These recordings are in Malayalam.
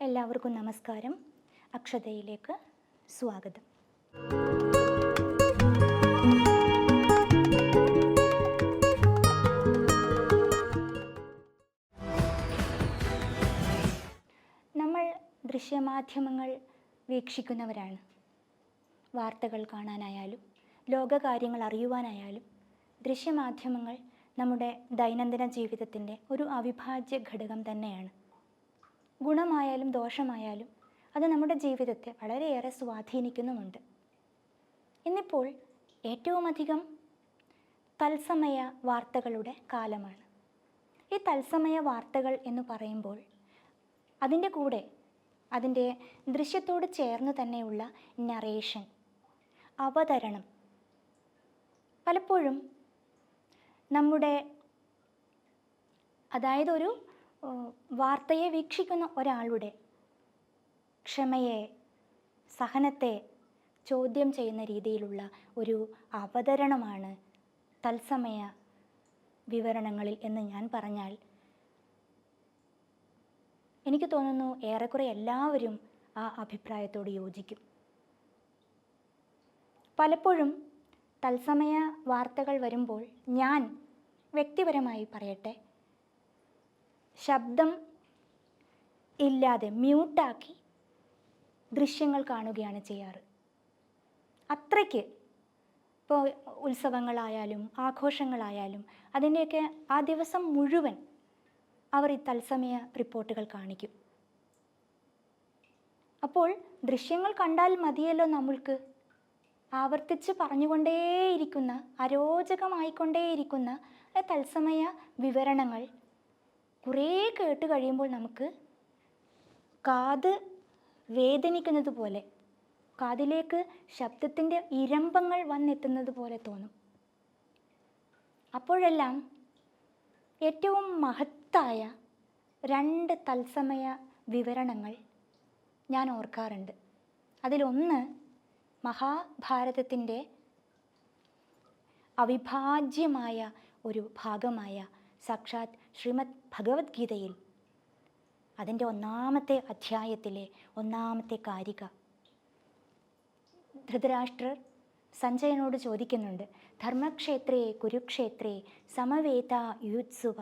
എല്ലാവർക്കും നമസ്കാരം. അക്ഷതയിലേക്ക് സ്വാഗതം. നമ്മൾ ദൃശ്യമാധ്യമങ്ങൾ വീക്ഷിക്കുന്നവരാണ്. വാർത്തകൾ കാണാനായാലും ലോകകാര്യങ്ങൾ അറിയുവാനായാലും ദൃശ്യമാധ്യമങ്ങൾ നമ്മുടെ ദൈനംദിന ജീവിതത്തിന്റെ ഒരു അവിഭാജ്യ ഘടകം തന്നെയാണ്. ഗുണമായാലും ദോഷമായാലും അത് നമ്മുടെ ജീവിതത്തെ വളരെയേറെ സ്വാധീനിക്കുന്നുമുണ്ട്. ഇന്നിപ്പോൾ ഏറ്റവുമധികം തത്സമയ വാർത്തകളുടെ കാലമാണ്. ഈ തത്സമയ വാർത്തകൾ എന്ന് പറയുമ്പോൾ അതിന്റെ കൂടെ അതിന്റെ ദൃശ്യത്തോട് ചേർന്ന് തന്നെയുള്ള നറേഷൻ അവതരണം പലപ്പോഴും നമ്മുടെ അതായത് ഒരു വാർത്തയെ വീക്ഷിക്കുന്ന ഒരാളുടെ ക്ഷമയെ സഹനത്തെ ചോദ്യം ചെയ്യുന്ന രീതിയിലുള്ള ഒരു അവതരണമാണ് തത്സമയ വിവരണങ്ങളിൽ എന്ന് ഞാൻ പറഞ്ഞാൽ എനിക്ക് തോന്നുന്നു ഏറെക്കുറെ എല്ലാവരും ആ അഭിപ്രായത്തോട് യോജിക്കും. പലപ്പോഴും തത്സമയ വാർത്തകൾ വരുമ്പോൾ ഞാൻ വ്യക്തിപരമായി പറയട്ടെ ശബ്ദം ഇല്ലാതെ മ്യൂട്ടാക്കി ദൃശ്യങ്ങൾ കാണുകയാണ് ചെയ്യാറ്. അത്രയ്ക്ക് ഇപ്പോൾ ഉത്സവങ്ങളായാലും ആഘോഷങ്ങളായാലും അതിന്റെയൊക്കെ ആ ദിവസം മുഴുവൻ അവർ ഈ തത്സമയ റിപ്പോർട്ടുകൾ കാണിക്കും. അപ്പോൾ ദൃശ്യങ്ങൾ കണ്ടാൽ മതിയല്ലോ നമ്മൾക്ക്? ആവർത്തിച്ച് പറഞ്ഞുകൊണ്ടേയിരിക്കുന്ന അരോചകമായിക്കൊണ്ടേയിരിക്കുന്ന തത്സമയ വിവരണങ്ങൾ കുറേ കേട്ട് കഴിയുമ്പോൾ നമുക്ക് കാത് വേദനിക്കുന്നത് പോലെ കാതിലേക്ക് ശബ്ദത്തിന്റെ ഇരമ്പങ്ങൾ വന്നെത്തുന്നത് പോലെ തോന്നും. അപ്പോഴെല്ലാം ഏറ്റവും മഹത്തായ രണ്ട് തത്സമയ വിവരണങ്ങൾ ഞാൻ ഓർക്കാറുണ്ട്. അതിലൊന്ന് മഹാഭാരതത്തിന്റെ അവിഭാജ്യമായ ഒരു ഭാഗമായ സാക്ഷാത് ശ്രീമദ് ഭഗവത്ഗീതയിൽ. അതിന്റെ ഒന്നാമത്തെ അധ്യായത്തിലെ ഒന്നാമത്തെ കാരിക. ധൃതരാഷ്ട്രർ സഞ്ജയനോട് ചോദിക്കുന്നുണ്ട് ധർമ്മക്ഷേത്രേ കുരുക്ഷേത്രേ സമവേത യുത്സുവ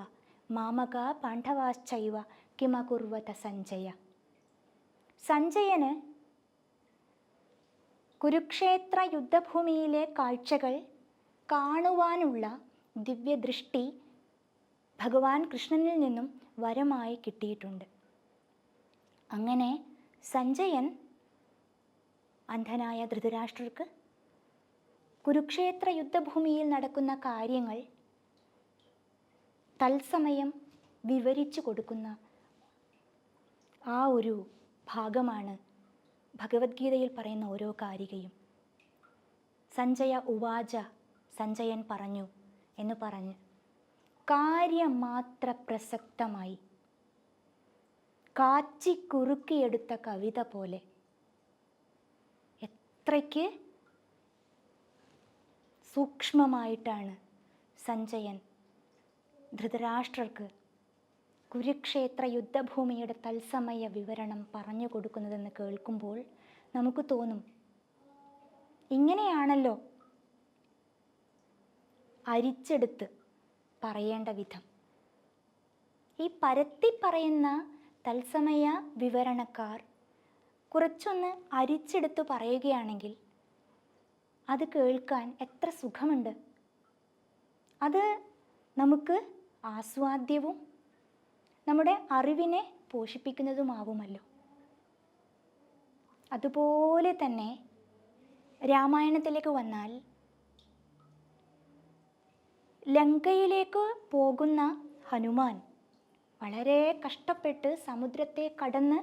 മാമക പാണ്ഡവാശ്ചൈവ കിമകുർവത സഞ്ജയ? സഞ്ജയന് കുരുക്ഷേത്ര യുദ്ധഭൂമിയിലെ കാഴ്ചകൾ കാണുവാനുള്ള ദിവ്യദൃഷ്ടി ഭഗവാൻ കൃഷ്ണനിൽ നിന്നും വരമായി കിട്ടിയിട്ടുണ്ട്. അങ്ങനെ സഞ്ജയൻ അന്ധനായ ധൃതരാഷ്ട്രർക്ക് കുരുക്ഷേത്ര യുദ്ധഭൂമിയിൽ നടക്കുന്ന കാര്യങ്ങൾ തത്സമയം വിവരിച്ചു കൊടുക്കുന്ന ആ ഒരു ഭാഗമാണ് ഭഗവത്ഗീതയിൽ പറയുന്ന ഓരോ കാരികയും. സഞ്ജയ ഉവാച സഞ്ജയൻ പറഞ്ഞു എന്ന് പറഞ്ഞ് കാര്യമാത്ര പ്രസക്തമായി കാച്ചി കുറുക്കിയെടുത്ത കവിത പോലെ. എത്രയ്ക്ക് സൂക്ഷ്മമായിട്ടാണ് സഞ്ജയൻ ധൃതരാഷ്ട്രർക്ക് കുരുക്ഷേത്ര യുദ്ധഭൂമിയുടെ തത്സമയ വിവരണം പറഞ്ഞു കൊടുക്കുന്നതെന്ന് കേൾക്കുമ്പോൾ നമുക്ക് തോന്നും ഇങ്ങനെയാണല്ലോ അരിച്ചെടുത്ത് പറയേണ്ട വിധം. ഈ പരത്തി പറയുന്ന തത്സമയ വിവരണക്കാർ കുറച്ചൊന്ന് അരിച്ചെടുത്ത് പറയുകയാണെങ്കിൽ അത് കേൾക്കാൻ എത്ര സുഖമുണ്ട്. അത് നമുക്ക് ആസ്വാദ്യവും നമ്മുടെ അറിവിനെ പോഷിപ്പിക്കുന്നതുമാവുമല്ലോ. അതുപോലെ തന്നെ രാമായണത്തിലേക്ക് വന്നാൽ ലങ്കയിലേക്ക് പോകുന്ന ഹനുമാൻ വളരെ കഷ്ടപ്പെട്ട് സമുദ്രത്തെ കടന്ന്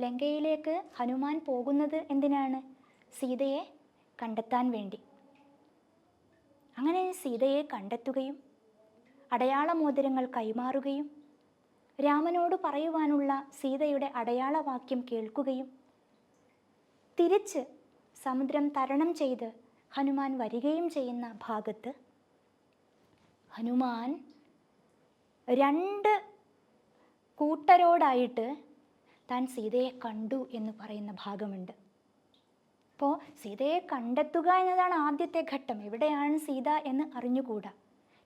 ലങ്കയിലേക്ക് ഹനുമാൻ പോകുന്നത് എന്തിനാണ്? സീതയെ കണ്ടെത്താൻ വേണ്ടി. അങ്ങനെ സീതയെ കണ്ടെത്തുകയും അടയാളമോതിരങ്ങൾ കൈമാറുകയും രാമനോട് പറയുവാനുള്ള സീതയുടെ അടയാളവാക്യം കേൾക്കുകയും തിരിച്ച് സമുദ്രം തരണം ചെയ്ത് ഹനുമാൻ വരികയും ചെയ്യുന്ന ഭാഗത്ത് ഹനുമാൻ രണ്ട് കൂട്ടരോടായിട്ട് താൻ സീതയെ കണ്ടു എന്ന് പറയുന്ന ഭാഗമുണ്ട്. അപ്പോൾ സീതയെ കണ്ടെത്തുക എന്നതാണ് ആദ്യത്തെ ഘട്ടം. എവിടെയാണ് സീത എന്ന് അറിഞ്ഞുകൂടാ.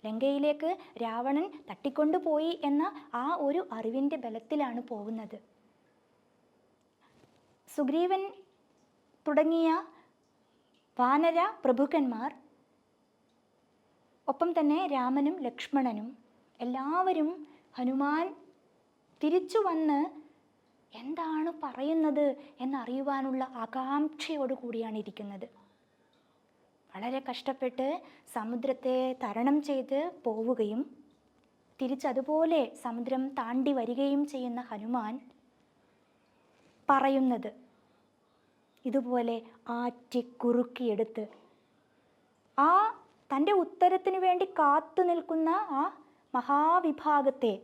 ലങ്കയിലേക്ക് രാവണൻ തട്ടിക്കൊണ്ടുപോയി എന്ന ആ ഒരു അറിവിന്റെ ബലത്തിലാണ് പോകുന്നത്. സുഗ്രീവൻ തുടങ്ങിയ വാനര പ്രഭുക്കന്മാർ ഒപ്പം തന്നെ രാമനും ലക്ഷ്മണനും എല്ലാവരും ഹനുമാൻ തിരിച്ചു വന്ന് എന്താണ് പറയുന്നത് എന്നറിയുവാനുള്ള ആകാംക്ഷയോടു കൂടിയാണ് ഇരിക്കുന്നത്. വളരെ കഷ്ടപ്പെട്ട് സമുദ്രത്തെ തരണം ചെയ്ത് പോവുകയും തിരിച്ചതുപോലെ സമുദ്രം താണ്ടി വരികയും ചെയ്യുന്ന ഹനുമാൻ പറയുന്നത് ഇതുപോലെ ആറ്റി ആറ്റിക്കുറുക്കിയെടുത്ത് ആ തന്റെ ഉത്തരത്തിന് വേണ്ടി കാത്തു നിൽക്കുന്ന ആ മഹാവിഭാഗത്തെ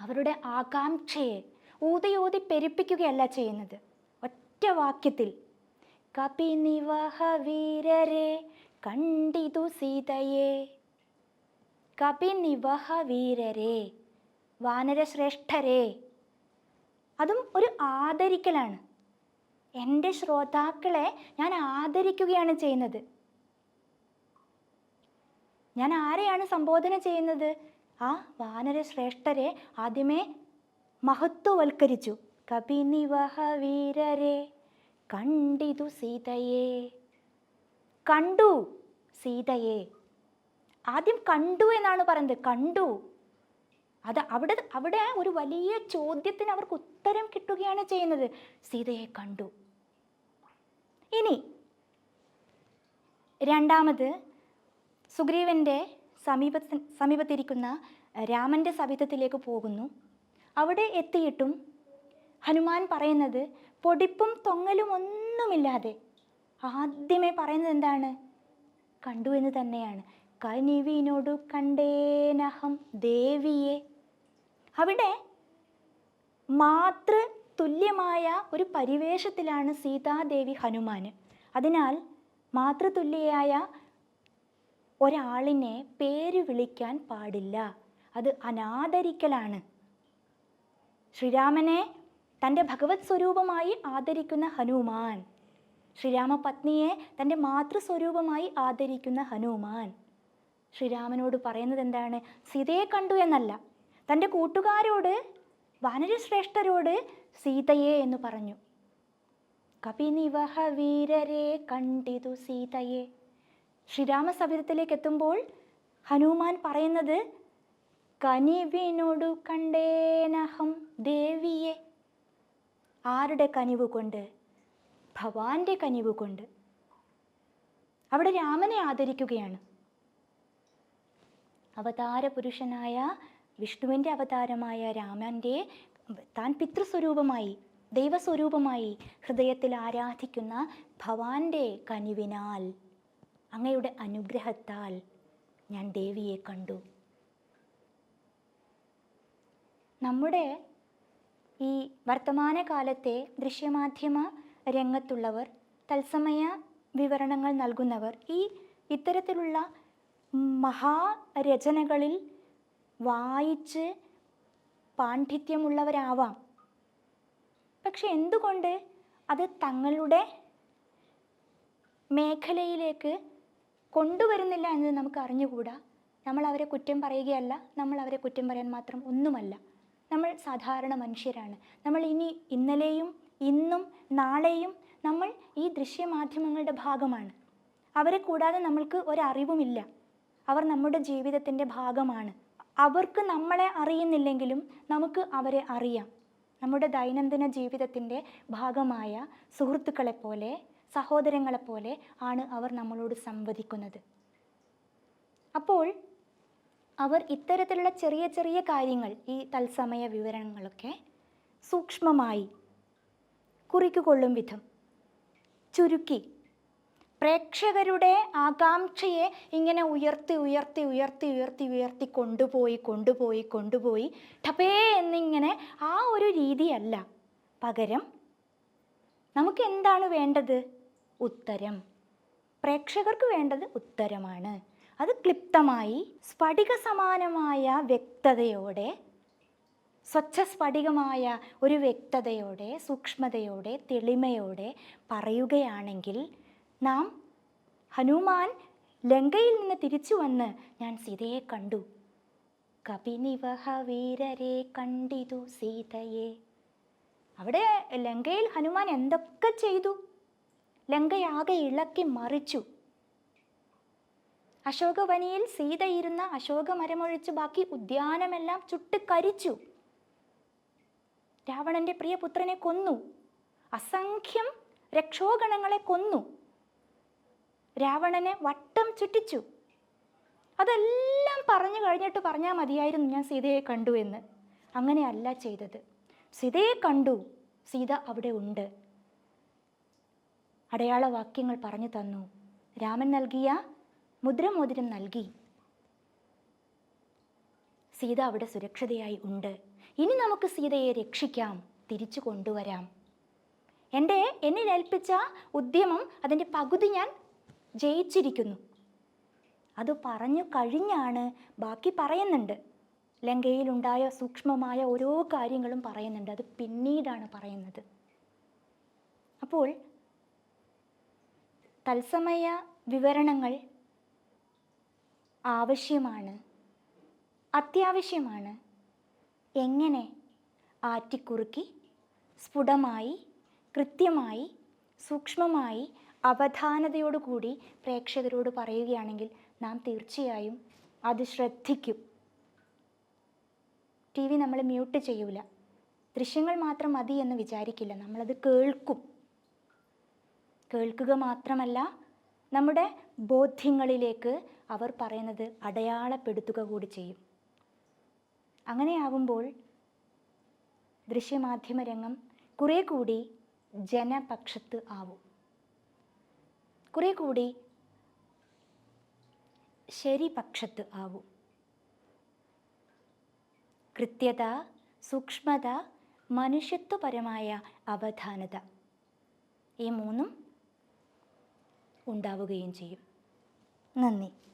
അവരുടെ ആകാംക്ഷയെ ഊതിയൂതി പെരുപ്പിക്കുകയല്ല ചെയ്യുന്നത്. ഒറ്റ വാക്യത്തിൽ കപിനിവഹ വീരരെ കണ്ടിതു സീതയെ. കപിനിവഹ വീരരെ വാനരശ്രേഷ്ഠരെ അതും ഒരു ആദരിക്കലാണ്. എന്റെ ശ്രോതാക്കളെ ഞാൻ ആദരിക്കുകയാണ് ചെയ്യുന്നത്. ഞാൻ ആരെയാണ് സംബോധന ചെയ്യുന്നത്? ആ വാനര ശ്രേഷ്ഠരെ ആദ്യമേ മഹത്വവൽക്കരിച്ചു. കപിനിവഹ വീരരെ കണ്ടിതു സീതയെ. കണ്ടു സീതയെ. ആദ്യം കണ്ടു എന്നാണ് പറയുന്നത്. കണ്ടു. അത് അവിടെ അവിടെ ഒരു വലിയ ചോദ്യത്തിന് അവർക്ക് ഉത്തരം കിട്ടുകയാണ് ചെയ്യുന്നത്. സീതയെ കണ്ടു. ഇനി രണ്ടാമത് സുഗ്രീവന്റെ സമീപത്ത് സമീപത്തിരിക്കുന്ന രാമന്റെ സവിധത്തിലേക്ക് പോകുന്നു. അവിടെ എത്തിയിട്ടും ഹനുമാൻ പറയുന്നത് പൊടിപ്പും തൊങ്ങലും ഒന്നുമില്ലാതെ ആദ്യമേ പറയുന്നത് എന്താണ്? കണ്ടു എന്ന് തന്നെയാണ്. കനിവിനോട് കണ്ടേനഹം ദേവിയെ. അവിടെ മാതൃ തുല്യമായ ഒരു പരിവേഷത്തിലാണ് സീതാദേവി ഹനുമാന്. അതിനാൽ മാതൃതുല്യയായ ഒരാളിനെ പേര് വിളിക്കാൻ പാടില്ല. അത് അനാദരിക്കലാണ്. ശ്രീരാമനെ തന്റെ ഭഗവത് സ്വരൂപമായി ആദരിക്കുന്ന ഹനുമാൻ. ശ്രീരാമ പത്നിയെ തന്റെ മാതൃസ്വരൂപമായി ആദരിക്കുന്ന ഹനുമാൻ. ശ്രീരാമനോട് പറയുന്നത് എന്താണ്? സീതയെ കണ്ടു എന്നല്ല. തന്റെ കൂട്ടുകാരോട് വാനരശ്രേഷ്ഠരോട് സീതയെ എന്ന് പറഞ്ഞു. കപിനിവഹ വീരരെ കണ്ടിതു സീതയെ. ശ്രീരാമ സവിധത്തിലേക്ക് എത്തുമ്പോൾ ഹനുമാൻ പറയുന്നത് കനിവിനോടു കണ്ടേനഹം ദേവിയെ. ആരുടെ കനിവ് കൊണ്ട് ഭവാന്റെ കനിവ് കൊണ്ട് അവിടെ രാമനെ ആദരിക്കുകയാണ്. അവതാര പുരുഷനായ വിഷ്ണുവിന്റെ അവതാരമായ രാമന്റെ താൻ പിതൃസ്വരൂപമായി ദൈവസ്വരൂപമായി ഹൃദയത്തിൽ ആരാധിക്കുന്ന ഭവാന്റെ കനിവിനാൽ അങ്ങയുടെ അനുഗ്രഹത്താൽ ഞാൻ ദേവിയെ കണ്ടു. നമ്മുടെ ഈ വർത്തമാനകാലത്തെ ദൃശ്യമാധ്യമ രംഗത്തുള്ളവർ തത്സമയ വിവരണങ്ങൾ നൽകുന്നവർ ഈ ഇത്തരത്തിലുള്ള മഹാരചനകളിൽ വായിച്ച് പാണ്ഡിത്യമുള്ളവരാവാം. പക്ഷെ എന്തുകൊണ്ട് അത് തങ്ങളുടെ മേഖലയിലേക്ക് കൊണ്ടുവരുന്നില്ല എന്ന് നമുക്ക് അറിഞ്ഞുകൂടാ. നമ്മൾ അവരെ കുറ്റം പറയുകയല്ല. നമ്മൾ അവരെ കുറ്റം പറയാൻ മാത്രം ഒന്നുമല്ല. നമ്മൾ സാധാരണ മനുഷ്യരാണ്. നമ്മൾ ഇനി ഇന്നലെയും ഇന്നും നാളെയും നമ്മൾ ഈ ദൃശ്യമാധ്യമങ്ങളുടെ ഭാഗമാണ്. അവരെ കൂടാതെ നമ്മൾക്ക് ഒരറിവുമില്ല. അവർ നമ്മുടെ ജീവിതത്തിന്റെ ഭാഗമാണ്. അവർക്ക് നമ്മളെ അറിയുന്നില്ലെങ്കിലും നമുക്ക് അവരെ അറിയാം. നമ്മുടെ ദൈനംദിന ജീവിതത്തിന്റെ ഭാഗമായ സുഹൃത്തുക്കളെപ്പോലെ സഹോദരങ്ങളെപ്പോലെ ആണ് അവർ നമ്മളോട് സംവദിക്കുന്നത്. അപ്പോൾ അവർ ഇത്തരത്തിലുള്ള ചെറിയ ചെറിയ കാര്യങ്ങൾ ഈ തത്സമയ വിവരണങ്ങളൊക്കെ സൂക്ഷ്മമായി കുറിക്കുകൊള്ളും വിധം ചുരുക്കി പ്രേക്ഷകരുടെ ആകാംക്ഷയെ ഇങ്ങനെ ഉയർത്തി ഉയർത്തി ഉയർത്തി ഉയർത്തി ഉയർത്തി കൊണ്ടുപോയി കൊണ്ടുപോയി കൊണ്ടുപോയി ടപേ എന്നിങ്ങനെ ആ ഒരു രീതിയല്ല. പകരം നമുക്ക് എന്താണ് വേണ്ടത്? ഉത്തരം. പ്രേക്ഷകർക്ക് വേണ്ടത് ഉത്തരമാണ്. അത് ക്ലിപ്തമായി സ്ഫടിക സമാനമായ വ്യക്തതയോടെ സ്വച്ഛസ്ഫടികമായ ഒരു വ്യക്തതയോടെ സൂക്ഷ്മതയോടെ തെളിമയോടെ പറയുകയാണെങ്കിൽ നാം ഹനുമാൻ ലങ്കയിൽ നിന്ന് തിരിച്ചു വന്ന് ഞാൻ സീതയെ കണ്ടു. കപിനിവഹ വീരരെ കണ്ടിതു സീതയെ. അവിടെ ലങ്കയിൽ ഹനുമാൻ എന്തൊക്കെ ചെയ്തു? ലങ്കയാകെ ഇളക്കി മറിച്ചു. അശോകവനിയിൽ സീതയിരുന്ന അശോകമരമൊഴിച്ച് ബാക്കി ഉദ്യാനമെല്ലാം ചുട്ടുകരിച്ചു രാവണന്റെ പ്രിയപുത്രനെ കൊന്നു. അസംഖ്യം രക്ഷോഗണങ്ങളെ കൊന്നു. രാവണനെ വട്ടം ചുറ്റിച്ചു. അതെല്ലാം പറഞ്ഞു കഴിഞ്ഞിട്ട് പറഞ്ഞാൽ മതിയായിരുന്നു ഞാൻ സീതയെ കണ്ടു എന്ന്. അങ്ങനെയല്ല ചെയ്തത്. സീതയെ കണ്ടു. സീത അവിടെ ഉണ്ട്. അടയാളവാക്യങ്ങൾ പറഞ്ഞു തന്നു. രാമൻ നൽകിയ മുദ്രമോതിരം നൽകി. സീത അവിടെ സുരക്ഷിതയായി ഉണ്ട്. ഇനി നമുക്ക് സീതയെ രക്ഷിക്കാം. തിരിച്ചു കൊണ്ടുവരാം. എന്റെ എന്നെ ഏൽപ്പിച്ച ഉദ്യമം അതിന്റെ പകുതി ഞാൻ ജയിച്ചിരിക്കുന്നു. അത് പറഞ്ഞു കഴിഞ്ഞാണ് ബാക്കി പറയുന്നുണ്ട്. ലങ്കയിലുണ്ടായ സൂക്ഷ്മമായ ഓരോ കാര്യങ്ങളും പറയുന്നുണ്ട്. അത് പിന്നീടാണ് പറയുന്നത്. അപ്പോൾ തത്സമയ വിവരണങ്ങൾ ആവശ്യമാണ് അത്യാവശ്യമാണ്. എങ്ങനെ ആറ്റിക്കുറുക്കി സ്ഫുടമായി കൃത്യമായി സൂക്ഷ്മമായി അവധാനതയോടുകൂടി പ്രേക്ഷകരോട് പറയുകയാണെങ്കിൽ നാം തീർച്ചയായും അത് ശ്രദ്ധിക്കും. ടി വി നമ്മൾ മ്യൂട്ട് ചെയ്യൂല. ദൃശ്യങ്ങൾ മാത്രം മതി എന്ന് വിചാരിക്കില്ല. നമ്മളത് കേൾക്കും. കേൾക്കുക മാത്രമല്ല നമ്മുടെ ബോധ്യങ്ങളിലേക്ക് അവർ പറയുന്നത് അടയാളപ്പെടുത്തുക കൂടി ചെയ്യും. അങ്ങനെയാകുമ്പോൾ ദൃശ്യമാധ്യമ രംഗം കുറേ കൂടി ജനപക്ഷത്ത് ആവും. കുറേ കൂടി ശരിപക്ഷത്ത് ആവും. കൃത്യത സൂക്ഷ്മത മനുഷ്യത്വപരമായ അവധാനത ഈ മൂന്നും ഉണ്ടാവുകയും ചെയ്യും. നന്ദി.